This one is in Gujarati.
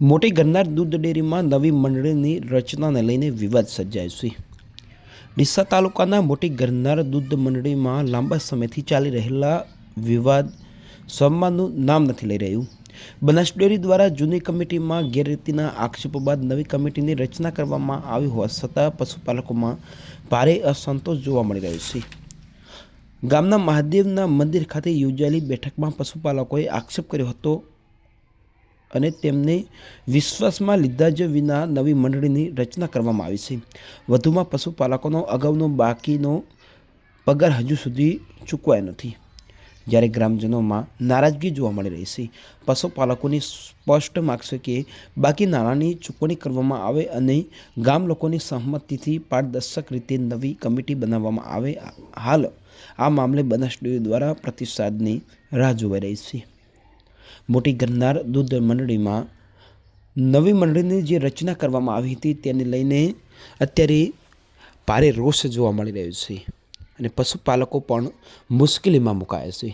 મોટી ગન્નાર દૂધ ડેરીમાં નવી મંડળીની રચનાને લઈને વિવાદ સર્જાયો છે. ડીસા તાલુકાના મોટી ગન્નાર દૂધ મંડળીમાં લાંબા સમયથી ચાલી રહેલા વિવાદ સંવાદનું નામ નથી લઈ રહ્યું. બનાસ ડેરી દ્વારા જૂની કમિટીમાં ગેરરીતિના આક્ષેપો બાદ નવી કમિટીની રચના કરવામાં આવી હોવા છતાં પશુપાલકોમાં ભારે અસંતોષ જોવા મળી રહ્યો છે. ગામના મહાદેવના મંદિર ખાતે યોજાયેલી બેઠકમાં પશુપાલકોએ આક્ષેપ કર્યો હતો અને તેમને વિશ્વાસમાં લીધા જ વિના નવી મંડળીની રચના કરવામાં આવી છે. વધુમાં પશુપાલકોનો અગાઉનો બાકીનો પગાર હજુ સુધી ચૂકવાયો નથી. જ્યારે ગ્રામજનોમાં નારાજગી જોવા મળી રહી છે. પશુપાલકોની સ્પષ્ટ માગ છે કે બાકી નાણાંની ચૂકવણી કરવામાં આવે અને ગામ લોકોની સહમતિથી પારદર્શક રીતે નવી કમિટી બનાવવામાં આવે. હાલ આ મામલે બનાસ દ્વારા પ્રતિસાદની રાહ જોવાઈ રહી છે. મોટી ગરનાર દૂધ મંડળીમાં નવી મંડળીની જે રચના કરવામાં આવી હતી તેને લઈને અત્યારે ભારે રોષ જોવા મળી રહ્યો છે અને પશુપાલકો પણ મુશ્કેલીમાં મુકાયા છે.